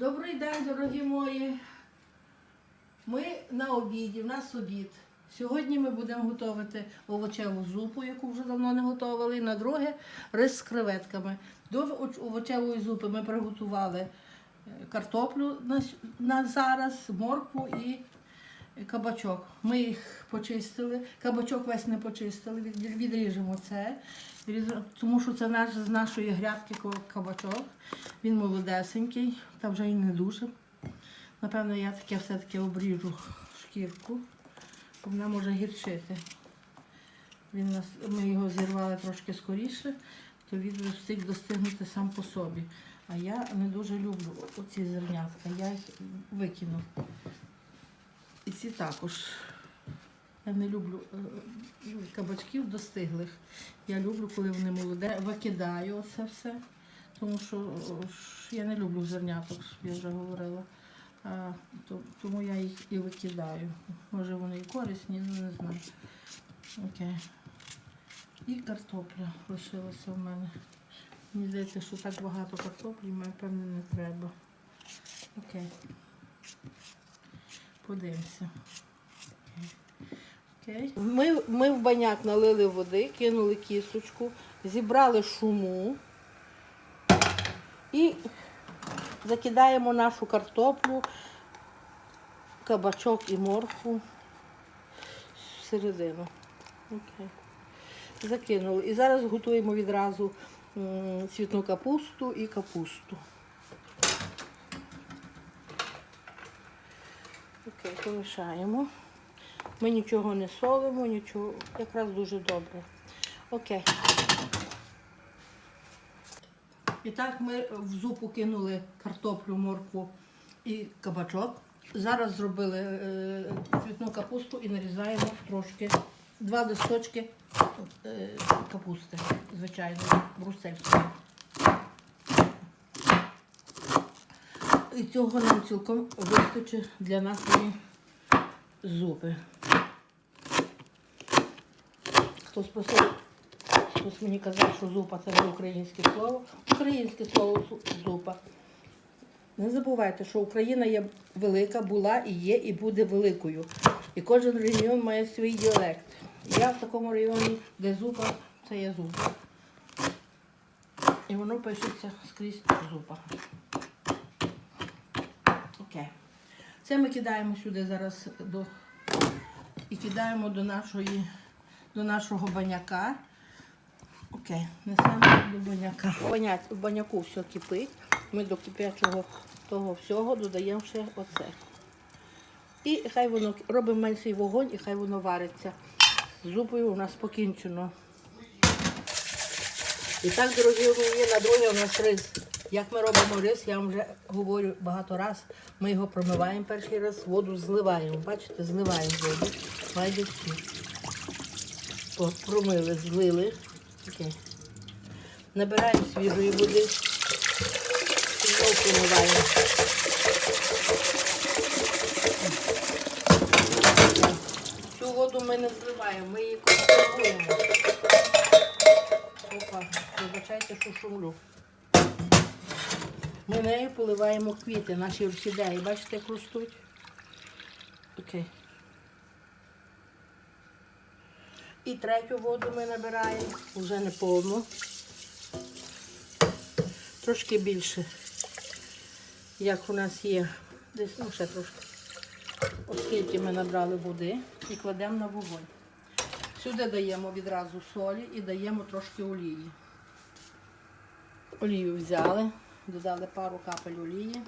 Добрий день, дорогі мої. Ми на обіді, в нас обід. Сьогодні ми будемо готувати овочеву зупу, яку вже давно не готували. На друге рис з креветками. До овочевої зупи ми приготували е, картоплю на, зараз, моркву і кабачок. Ми їх почистили. Кабачок весь не почистили. Відріжемо це. Тому що це наш з нашої грядки кабачок. Він молодесенький, та вже і не дуже. Напевно, я таке все-таки обріжу шкірку, бо вона може гірчити. Він нас, ми його зірвали трошки скоріше, то він встиг достигнути сам по собі. А я не дуже люблю оці зернятка, я їх викину. І ці також. Я не люблю е, кабачків достиглих. Я люблю, коли вони молоде, викидаю оце все. Тому що я не люблю зерняток, я вже говорила. А, то, тому я їх і викидаю. Може вони і корисні, ну не знаю. Окей. І картопля лишилася в мене. Мені здається, що так багато картоплі, мені певно не треба. Окей. Подивимося. Окей. Ми, ми в баняк налили води, кинули кісточку, зібрали шуму і закидаємо нашу картоплю, кабачок і моркву всередину. Окей. Закинули. І зараз готуємо відразу цвітну капусту і капусту. Окей, помішаємо. Ми нічого не солимо, нічого, якраз дуже добре. Окей. І так ми в зупу кинули картоплю, моркву і кабачок. Зараз зробили е, цвітну капусту і нарізаємо трошки два листочки е, капусти, звичайно, брусельської. І цього нам цілком вистачить для нашої зупи. Хтось просив, хтось мені казав, що зупа це не українське слово. Українське слово зупа. Не забувайте, що Україна є велика, була і є, і буде великою. І кожен регіон має свій діалект. Я в такому районі, де зупа, це є зупа. І воно пишеться скрізь зупа. Окей. Це ми кидаємо сюди зараз до і кидаємо до нашої до нашого баняка. Окей, несемо до баняка. Баня, в баняку все кипить. Ми до кипячого того всього додаємо ще оце. І хай воно робимо менший вогонь і хай воно вариться. З зупою у нас покінчено. І так, дорогі мої, на друге у нас рис. Як ми робимо рис, я вам вже говорю багато раз. Ми його промиваємо перший раз, воду зливаємо. Бачите, зливаємо воду. Майже всі. Промили, злили. Окей. Набираємо свіжої води. Знову промиваємо. Цю воду ми не зливаємо, ми її консервуємо. Опа, вибачайте, що шумлю. Ми нею поливаємо квіти, наші орхідеї. Бачите, як ростуть? Окей. І третю воду ми набираємо, вже не повну. Трошки більше, як у нас є. Десь, ну ще трошки. Оскільки ми набрали води і кладемо на вогонь. Сюди даємо відразу солі і даємо трошки олії. Олію взяли, додали пару капель олії.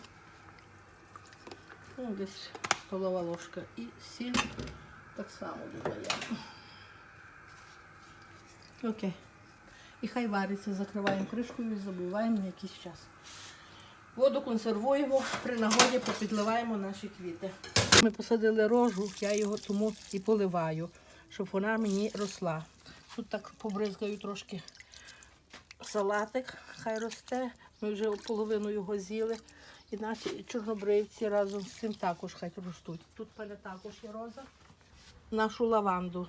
Ну, десь столова ложка і сіль так само додаємо. Окей. І хай вариться, закриваємо кришкою і забуваємо на якийсь час. Воду консервуємо, при нагоді попідливаємо наші квіти. Ми посадили рожу, я його тому і поливаю, щоб вона мені росла. Тут так побризкаю трошки салатик, хай росте. Ми вже половину його з'їли. І наші чорнобривці разом з цим також хай ростуть. Тут мене також є роза. Нашу лаванду.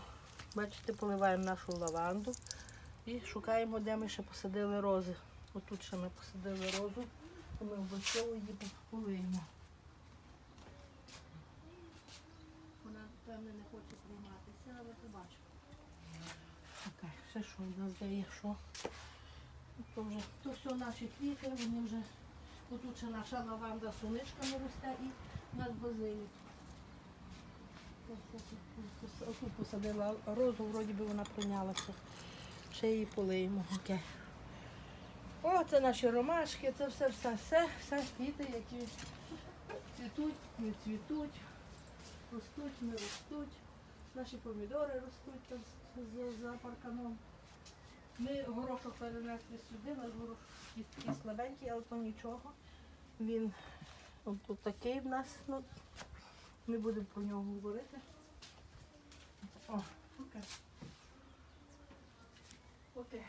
Бачите, поливаємо нашу лаванду і шукаємо, де ми ще посадили рози. Отут ще ми посадили розу. то ми обов'язково її полиємо. Вона, певне, не хоче прийматися, але побачимо. Окей, ще що в нас де є, що? То вже, то все наші квіти, вони вже, отут ще наша лаванда сонечками росте і у нас базилік. Отут посадила розу, вроді би вона прийнялася. Ще її полиємо. Окей. О, це наші ромашки, це все, все, все, все квіти, які цвітуть, не цвітуть, ростуть, не ростуть. Наші помідори ростуть там з- за парканом. Ми горошок перенесли сюди, наш горошок слабенький, але то нічого. Він от такий в нас. Ну, ми будемо про нього говорити. О, окей. Окей.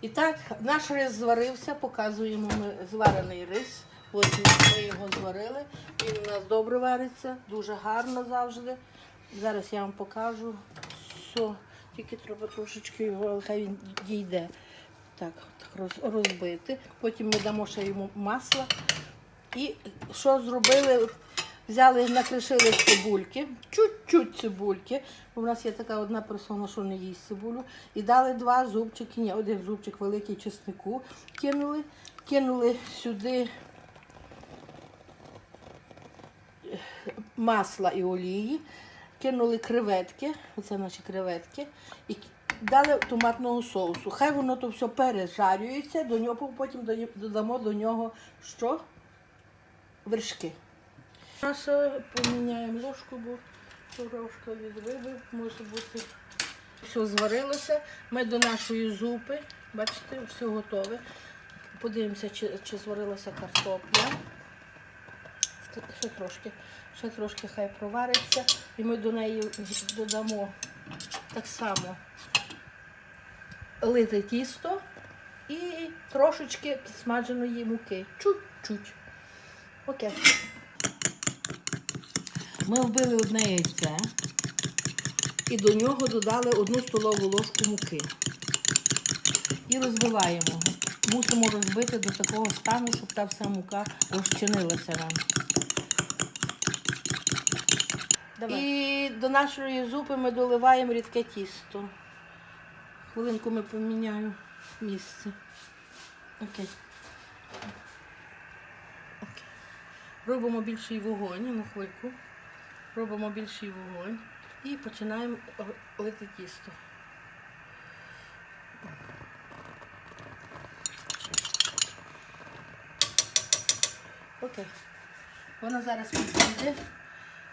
І так, наш рис зварився, показуємо ми зварений рис. Ось ми його зварили. Він у нас добре вариться, дуже гарно завжди. Зараз я вам покажу. Все, тільки треба трошечки його, хай він дійде. Так, так роз- розбити. Потім ми дамо ще йому масло. І що зробили? Взяли, накришили цибульки, чуть-чуть цибульки. У нас є така одна персона, що не їсть цибулю. І дали два зубчики, ні, один зубчик великий чеснику кинули. Кинули сюди масла і олії, кинули креветки, оце наші креветки, і дали томатного соусу. Хай воно то все пережарюється, до нього, потім додамо до нього що? Вершки. Наша поміняємо ложку, бо ложка від риби може бути. Все зварилося. Ми до нашої зупи, бачите, все готове. Подивимося, чи, чи зварилася картопля. Ще трошки, ще трошки хай провариться. І ми до неї додамо так само лите тісто і трошечки смаженої муки. Чуть-чуть. Окей. Ми вбили одне яйце і до нього додали одну столову ложку муки. І розбиваємо. Мусимо розбити до такого стану, щоб та вся мука розчинилася нам. І до нашої зупи ми доливаємо рідке тісто. Хвилинку ми поміняю місце. Окей. Робимо більший вогонь на хвильку. Робимо більший вогонь і починаємо лити тісто. Окей. Вона зараз підійде.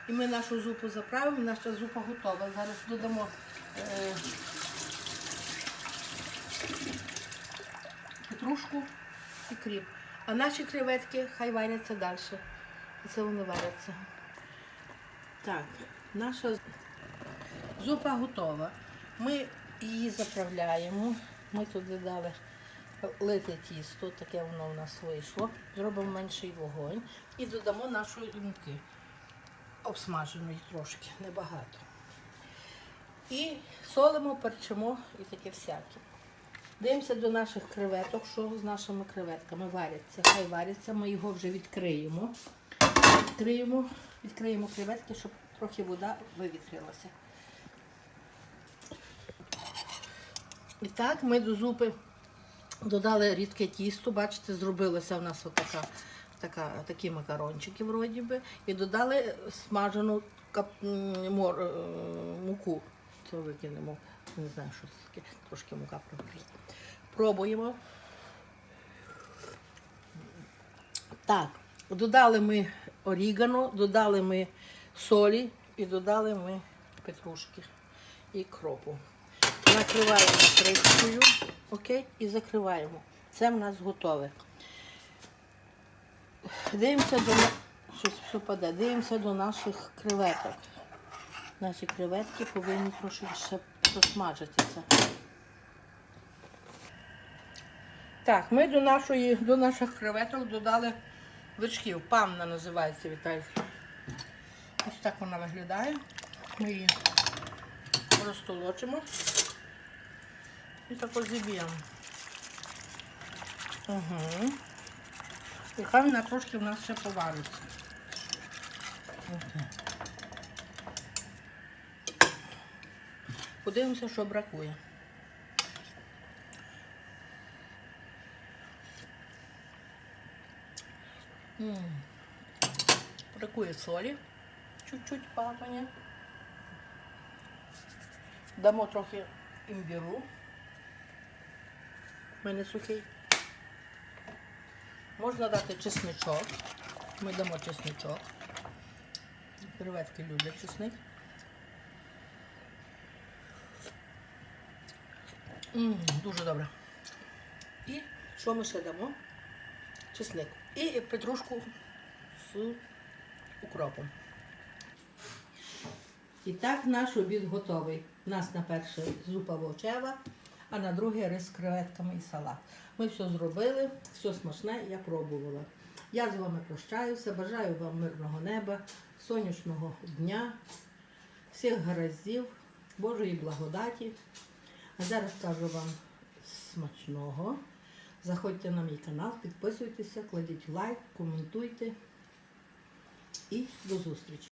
І ми нашу зупу заправимо, наша зупа готова. Зараз додамо е, петрушку і кріп. А наші креветки хай варяться далі. Це вони варяться. Так, наша зупа готова. Ми її заправляємо. Ми туди дали лите тісто, таке воно у нас вийшло. Зробимо менший вогонь і додамо нашої муки. Обсмаженої трошки, небагато. І солимо, перчимо і таке всяке. Дивимося до наших креветок, що з нашими креветками варяться. Хай варяться, ми його вже відкриємо. Відкриємо, відкриємо креветки, щоб трохи вода вивітрилася. І так, ми до зупи додали рідке тісто, бачите, зробилася в нас отака, така, такі макарончики вроді би. І додали смажену кап, мор, е, муку. Це викинемо. Не знаю, що це таке. Трошки мука прогріє. Пробуємо. Так, додали ми орігано, додали ми солі і додали ми петрушки і кропу. Накриваємо кришкою, окей, і закриваємо. Це в нас готове. Дивимося до щось все. Дивимося до наших креветок. Наші креветки повинні трошки ще просмажитися. Так, ми до нашої, до наших креветок додали вершків. Панна називається Вітальська. Ось так вона виглядає. Ми її розтолочимо і так розіб'ємо. Угу. І хай вона трошки в нас ще повариться. Подивимося, що бракує. Бракує солі. Чуть-чуть папання. Дамо трохи імбіру. У мене сухий. Можна дати чесничок. Ми дамо чесничок. Креветки люблять чесник. М, дуже добре. І що ми ще дамо? Чесник. І петрушку з укропом. І так наш обід готовий. У нас на перше зупа вовчева, а на друге рис з креветками і салат. Ми все зробили, все смачне, я пробувала. Я з вами прощаюся, бажаю вам мирного неба, сонячного дня, всіх гараздів, Божої благодаті. А зараз кажу вам смачного. Заходьте на мій канал, підписуйтеся, кладіть лайк, коментуйте і до зустрічі.